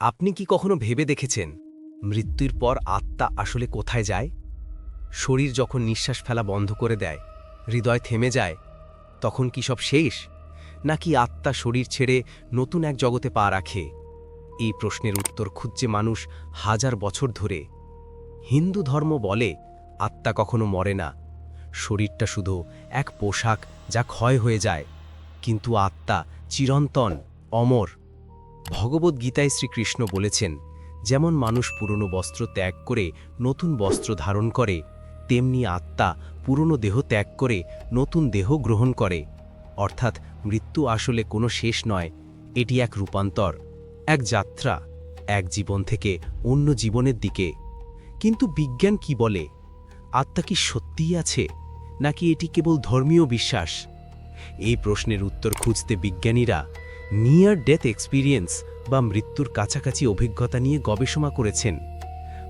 আপনি কি কখনো ভেবে দেখেছেন মৃত্যুর পর আত্মা আসলে কোথায় যায়? শরীর যখন নিঃশ্বাস ফেলা বন্ধ করে দেয়, হৃদয় থেমে যায়, তখন কি সব শেষ? নাকি আত্মা শরীর ছেড়ে নতুন এক জগতে পা রাখে? এই প্রশ্নের উত্তর খুঁজছে মানুষ হাজার বছর ধরে। হিন্দু ধর্ম বলে, আত্মা কখনো মরে না। শরীরটা শুধু এক পোশাক যা ক্ষয় হয়ে যায়। কিন্তু আত্মা চিরন্তন, অমর। ভগবদ্গীতায় শ্রীকৃষ্ণ বলেছেন, যেমন মানুষ পুরনো বস্ত্র ত্যাগ করে নতুন বস্ত্র ধারণ করে, তেমনি আত্মা পুরনো দেহ ত্যাগ করে নতুন দেহ গ্রহণ করে। অর্থাৎ মৃত্যু আসলে কোনো শেষ নয়, এটি এক রূপান্তর, এক যাত্রা, এক জীবন থেকে অন্য জীবনের দিকে। কিন্তু বিজ্ঞান কি বলে? আত্মা কি সত্যিই আছে, নাকি এটি কেবল ধর্মীয় বিশ্বাস? এই প্রশ্নের উত্তর খুঁজতে বিজ্ঞানীরা নিয়ার ডেথ এক্সপিরিয়েন্স বা মৃত্যুর কাছাকাছি অভিজ্ঞতা নিয়ে গবেষণা করেছেন।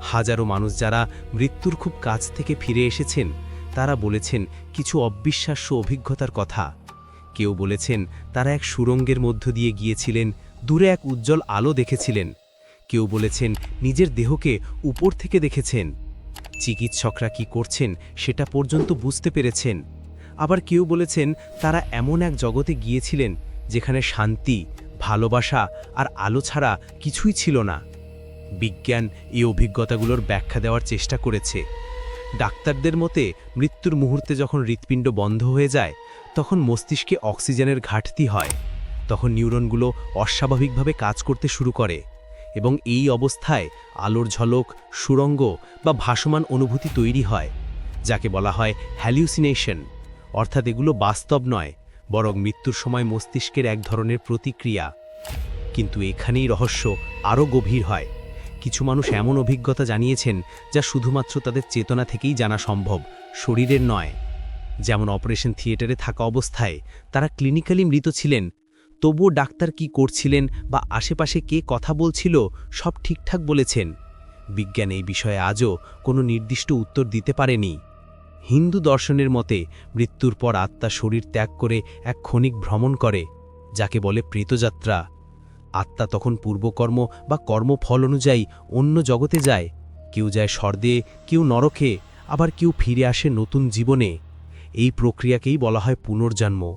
হাজারো মানুষ যারা মৃত্যুর খুব কাছ থেকে ফিরে এসেছেন, তারা বলেছেন কিছু অবিশ্বাস্য অভিজ্ঞতার কথা। কেউ বলেছেন তারা এক সুরঙ্গের মধ্য দিয়ে গিয়েছিলেন, দূরে এক উজ্জ্বল আলো দেখেছিলেন। কেউ বলেছেন নিজের দেহকে উপর থেকে দেখেছেন। চিকিৎসকরা কি করছেন সেটা পর্যন্ত বুঝতে পেরেছেন। আবার কেউ বলেছেন তারা এমন এক জগতে গিয়েছিলেন যেখানে শান্তি, ভালোবাসা আর আলো ছাড়া কিছুই ছিল না। বিজ্ঞান এই অভিজ্ঞতাগুলোর ব্যাখ্যা দেওয়ার চেষ্টা করেছে। ডাক্তারদের মতে, মৃত্যুর মুহূর্তে যখন হৃৎপিণ্ড বন্ধ হয়ে যায়, তখন মস্তিষ্কে অক্সিজেনের ঘাটতি হয়। তখন নিউরনগুলো অস্বাভাবিকভাবে কাজ করতে শুরু করে এবং এই অবস্থায় আলোর ঝলক, সুরঙ্গ বা ভাসমান অনুভূতি তৈরি হয়, যাকে বলা হয় হ্যালিউসিনেশন অর্থাৎ এগুলো বাস্তব নয় বরং মৃত্যুর সময় মস্তিষ্কের এক ধরনের প্রতিক্রিয়া। কিন্তু এখানেই রহস্য আরও গভীর হয়। কিছু মানুষ এমন অভিজ্ঞতা জানিয়েছেন, যা শুধুমাত্র তাদের চেতনা থেকেই জানা সম্ভব, শরীরের নয়। যেমন অপারেশন থিয়েটারে থাকা অবস্থায় তারা ক্লিনিক্যালি মৃত ছিলেন, তবুও ডাক্তার কি করছিলেন বা আশেপাশে কে কথা বলছিল, সব ঠিকঠাক বলেছেন। বিজ্ঞান এই বিষয়ে আজও কোনো নির্দিষ্ট উত্তর দিতে পারেনি। হিন্দু দর্শনের মতে, মৃত্যুর পর আত্মা শরীর ত্যাগ করে এক ক্ষণিক ভ্রমণ করে, যাকে বলে প্রেতযাত্রা। আত্মা তখন পূর্বকর্ম বা কর্মফল অনুযায়ী অন্য জগতে যায়। কেউ যায় স্বর্দে কেউ নরকে, আবার কেউ ফিরে আসে নতুন জীবনে। এই প্রক্রিয়াকেই বলা হয় পুনর্জন্ম।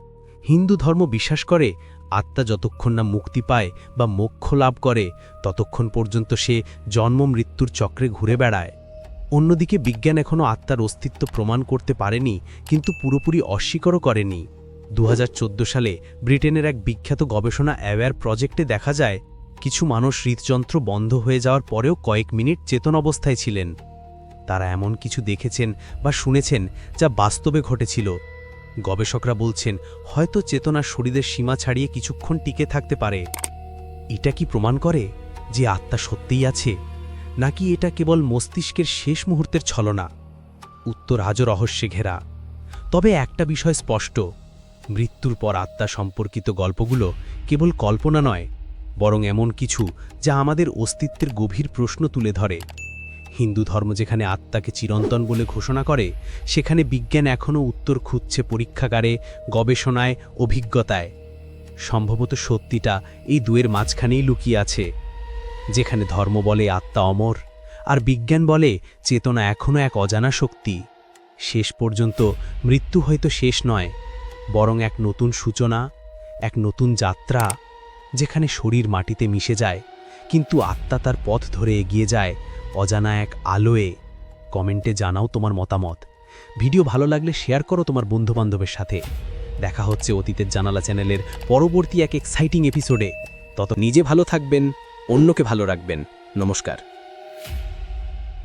হিন্দু ধর্ম বিশ্বাস করে, আত্মা যতক্ষণ না মুক্তি পায় বা মোক্ষ লাভ করে, ততক্ষণ পর্যন্ত সে জন্ম মৃত্যুর চক্রে ঘুরে বেড়ায়। অন্যদিকে বিজ্ঞান এখনও আত্মার অস্তিত্ব প্রমাণ করতে পারেনি, কিন্তু পুরোপুরি অস্বীকারও করেনি। দু হাজার চোদ্দ সালে ব্রিটেনের এক বিখ্যাত গবেষণা অ্যাওয়ার প্রজেক্টে দেখা যায়, কিছু মানুষ হৃদযন্ত্র বন্ধ হয়ে যাওয়ার পরেও কয়েক মিনিট চেতন অবস্থায় ছিলেন। তারা এমন কিছু দেখেছেন বা শুনেছেন যা বাস্তবে ঘটেছিল। গবেষকরা বলছেন, হয়তো চেতনা শরীরের সীমা ছাড়িয়ে কিছুক্ষণ টিকে থাকতে পারে। এটা কি প্রমাণ করে যে আত্মা সত্যিই আছে? নাকি এটা কেবল মস্তিষ্কের শেষ মুহূর্তের ছলনা? উত্তর আজও রহস্যে ঘেরা। তবে একটা বিষয় স্পষ্ট। মৃত্যুর পর আত্মা সম্পর্কিত গল্পগুলো কেবল কল্পনা নয়, বরং এমন কিছু যা আমাদের অস্তিত্বের গভীর প্রশ্ন তুলে ধরে। হিন্দু ধর্ম যেখানে আত্মাকে চিরন্তন বলে ঘোষণা করে, সেখানে বিজ্ঞান এখনও উত্তর খুঁজছে পরীক্ষাগারে, গবেষণায়, অভিজ্ঞতায়। সম্ভবত সত্যিটা এই দুয়ের মাঝখানেই লুকিয়ে আছে। যেখানে ধর্ম বলে আত্মা অমর, আর বিজ্ঞান বলে চেতনা এখনও এক অজানা শক্তি। শেষ পর্যন্ত মৃত্যু হয়তো শেষ নয়, বরং এক নতুন সূচনা, এক নতুন যাত্রা, যেখানে শরীর মাটিতে মিশে যায়, কিন্তু আত্মা তার পথ ধরে এগিয়ে যায় অজানা এক আলোয়ে। কমেন্টে জানাও তোমার মতামত। ভিডিও ভালো লাগলে শেয়ার করো তোমার বন্ধুবান্ধবের সাথে। দেখা হচ্ছে অতীতের জানালা চ্যানেলের পরবর্তী এক এক্সাইটিং এপিসোডে তত নিজে ভালো থাকবেন। অন্যকে ভালো রাখবেন। নমস্কার।